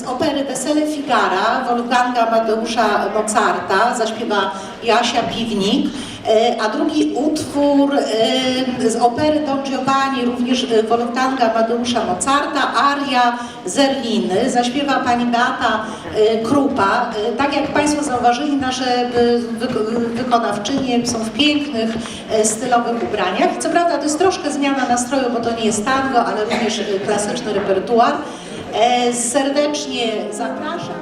z opery Wesele Figara Wolfganga Amadeusza Mozarta zaśpiewa Jasia Piwnik, e, a drugi utwór e, z opery Don Giovanni, również e, Wolfganga Amadeusza Mozarta, aria Zerliny, zaśpiewa pani Beata Krupa. Tak jak Państwo zauważyli, nasze wyko- wykonawczynie są w pięknych, stylowych ubraniach. Co prawda to jest troszkę zmiana nastroju, bo to nie jest tango, ale również klasyczny repertuar. E, Serdecznie zapraszam.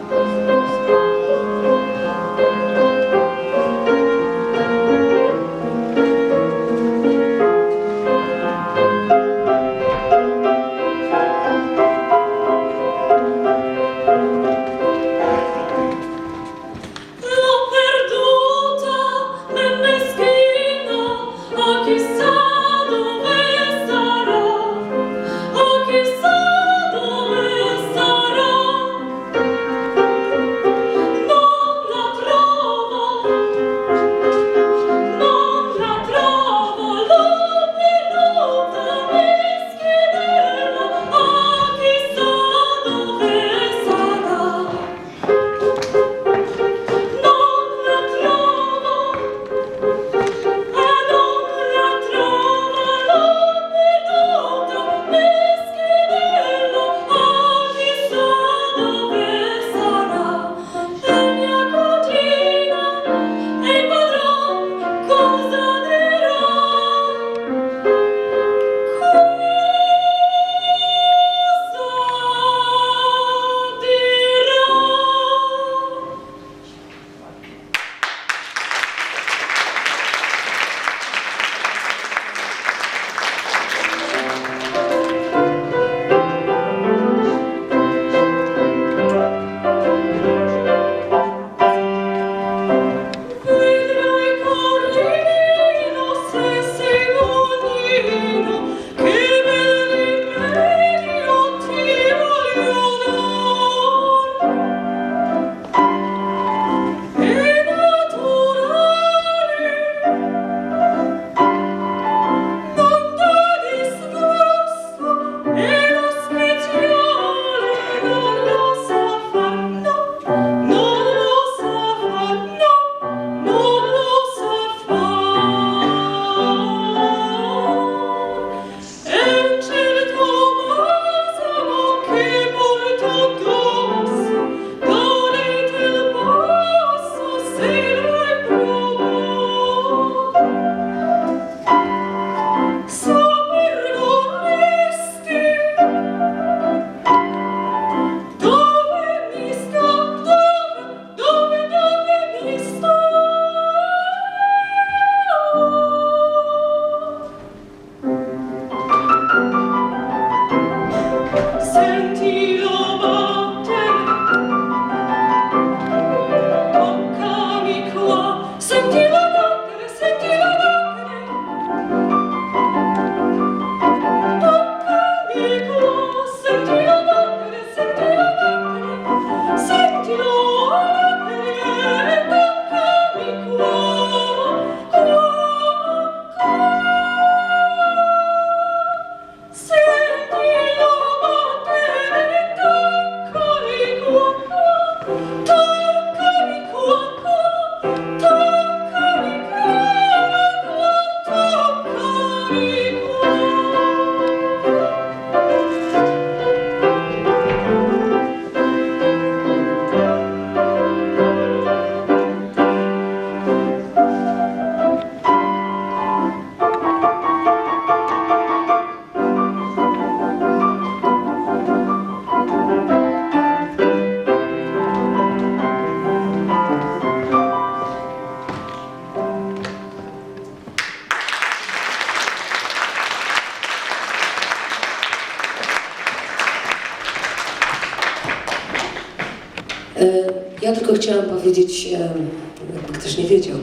Chciałam powiedzieć, jakby ktoś nie wiedział,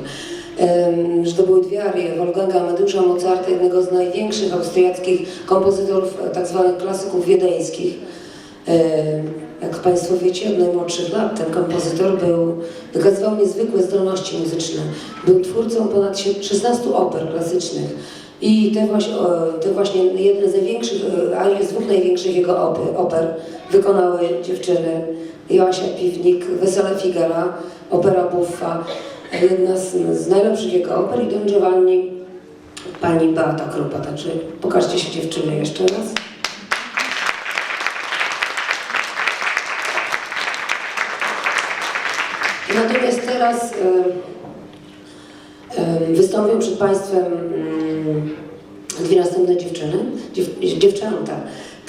że to były dwie arie Wolfganga Amadeusza Mozarta, jednego z największych austriackich kompozytorów e, tak zwanych klasyków wiedeńskich. E, Jak Państwo wiecie, od najmłodszych lat ten kompozytor był, wykazywał niezwykłe zdolności muzyczne. Był twórcą ponad sie- 16 oper klasycznych. I te właśnie, te właśnie jedne z największych, e, a z dwóch największych jego oper wykonały dziewczyny. Joasia Piwnik, Wesele Figara, opera Buffa, jedna z, z najlepszych jego oper i Don Giovanni, pani Beata Krupa. Także pokażcie się dziewczyny jeszcze raz. Natomiast teraz e, e, wystąpią przed Państwem mm, dwie następne dziewczyny, dziew, dziewczęta,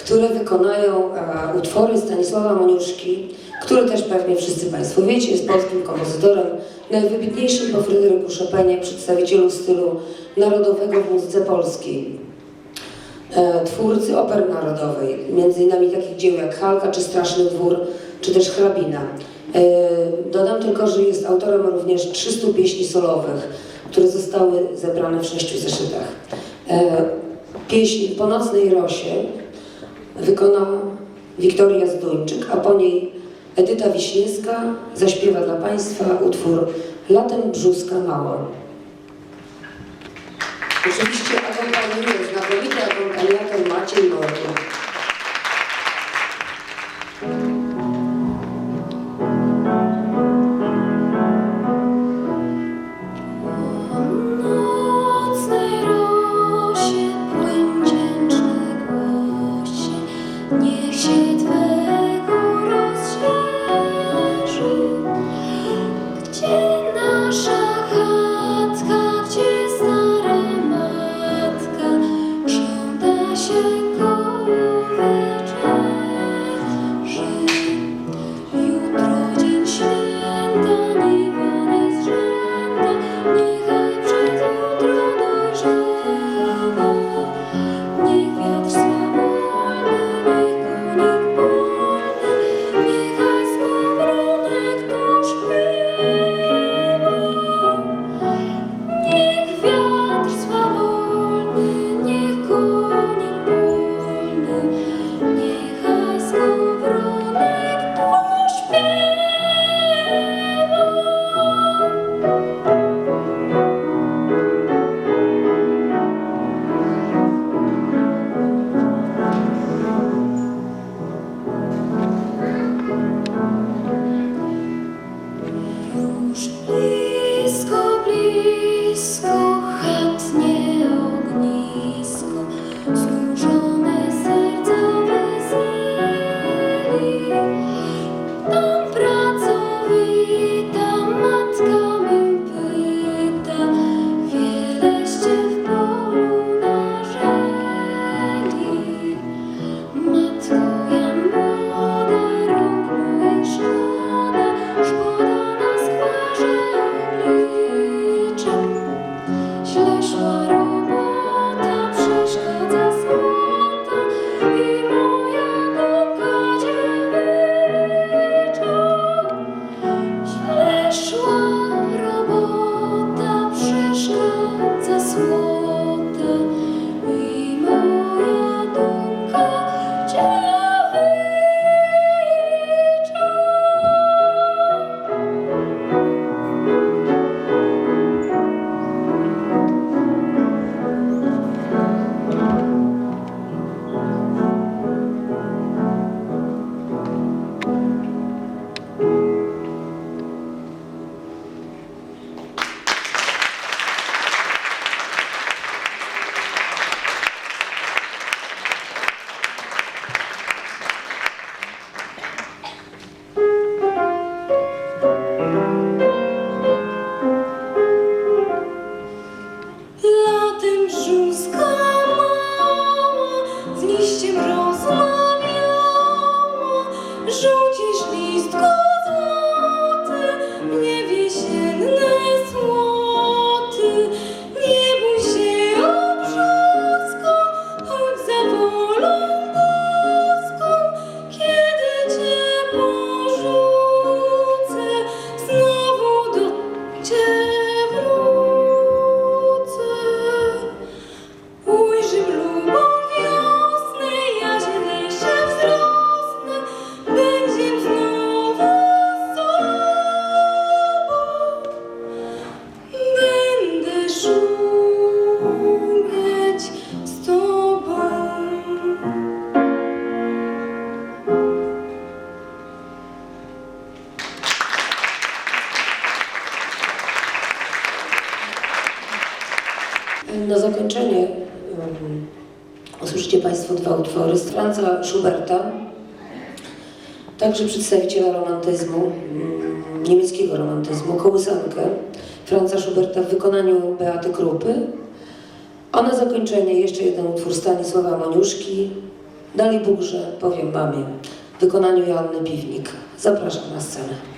które wykonają e, utwory Stanisława Moniuszki, który też pewnie wszyscy Państwo wiecie, jest polskim kompozytorem, najwybitniejszym po Fryderyku Chopinie, przedstawicielu stylu narodowego w muzyce polskiej e, twórcy oper narodowej, między innymi takich dzieł jak Halka, czy Straszny Dwór, czy też Hrabina. E, Dodam tylko, że jest autorem również 300 pieśni solowych, które zostały zebrane w sześciu zeszytach. Pieśń Po nocnej rosie wykona Wiktoria Zduńczyk, a po niej Edyta Wiśniewska zaśpiewa dla Państwa utwór Latem brzuska mała. Oczywiście akompaniuje znakomity akompaniator Maciej Mordo. Utwory z Franza Schuberta, także przedstawiciela romantyzmu, mm, niemieckiego romantyzmu, kołysankę Franza Schuberta w wykonaniu Beaty Krupy, a na zakończenie jeszcze jeden utwór Stanisława Moniuszki, Dali Bóg, że powiem mamie, w wykonaniu Joanny Piwnik. Zapraszam na scenę.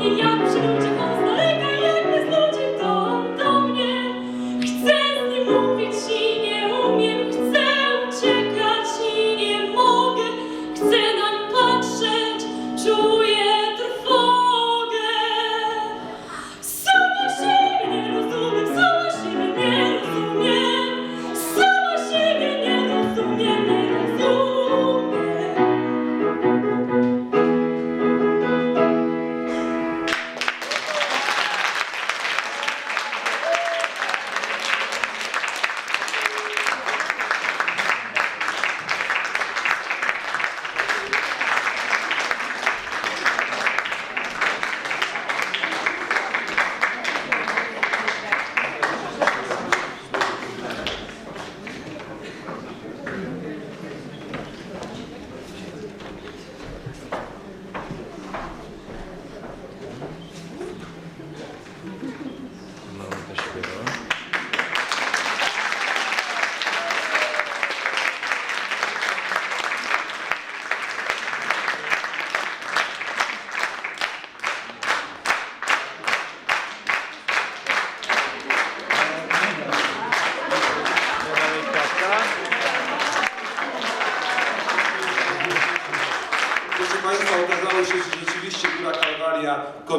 you.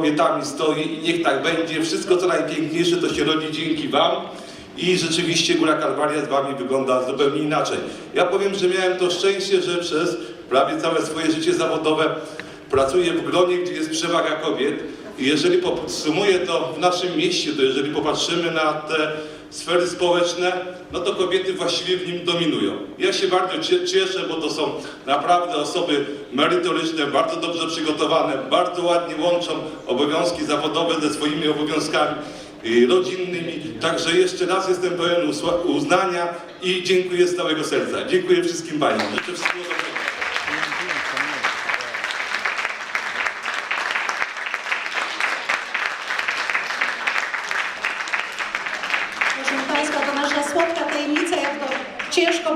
Kobietami stoi i niech tak będzie. Wszystko co najpiękniejsze to się rodzi dzięki Wam. I rzeczywiście Góra Kalwaria z Wami wygląda zupełnie inaczej. Ja powiem, że miałem to szczęście, że przez prawie całe swoje życie zawodowe pracuję w gronie, gdzie jest przewaga kobiet. I jeżeli podsumuję to w naszym mieście, to jeżeli popatrzymy na te sfery społeczne, no to kobiety właściwie w nim dominują. Ja się bardzo cie- cieszę, bo to są naprawdę osoby merytoryczne, bardzo dobrze przygotowane, bardzo ładnie łączą obowiązki zawodowe ze swoimi obowiązkami y, rodzinnymi. Także jeszcze raz jestem pełen uznania i dziękuję z całego serca. Dziękuję wszystkim Paniom. Życzę wszystkiego dobrego.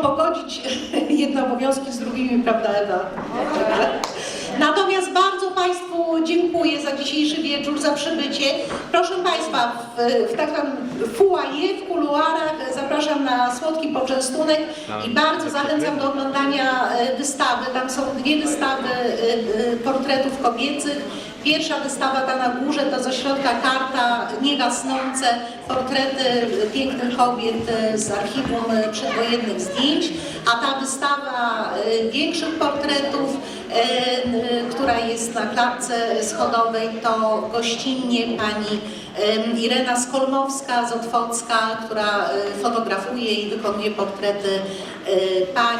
Pogodzić jedne obowiązki z drugimi, prawda Ewa? Natomiast bardzo Państwu dziękuję za dzisiejszy wieczór, za przybycie. Proszę Państwa, w, w tak zwanym foyer, w kuluarach zapraszam na słodki poczęstunek i bardzo zachęcam do oglądania e, wystawy. Tam są dwie wystawy e, e, portretów kobiecych. Pierwsza wystawa ta na górze to z ośrodka Karta Niegasnące portrety pięknych kobiet z archiwum przedwojennych zdjęć, a ta wystawa e, większych portretów, która jest na klatce schodowej to gościnnie pani Irena Skolmowska z Otwocka, która e, fotografuje i wykonuje portrety e, pań.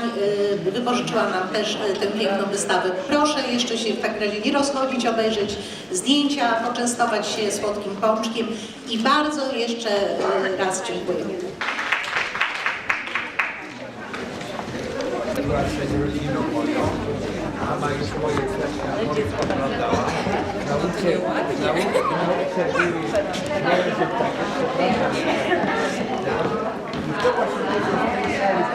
e, Wypożyczyła nam też e, tę piękną wystawę. Proszę jeszcze się w takim razie nie rozchodzić, obejrzeć zdjęcia, poczęstować się słodkim pączkiem i bardzo jeszcze e, raz dziękuję. Ona była przed rodziną moją, mama już moje też oglądała. Nauczę, nauczę, nauczę, miałem się tak, co prawda, I to właśnie to jest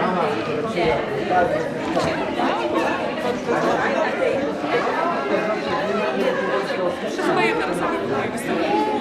Mama wróciła, bardzo Wszystko jedno, samo moje wystąpienie.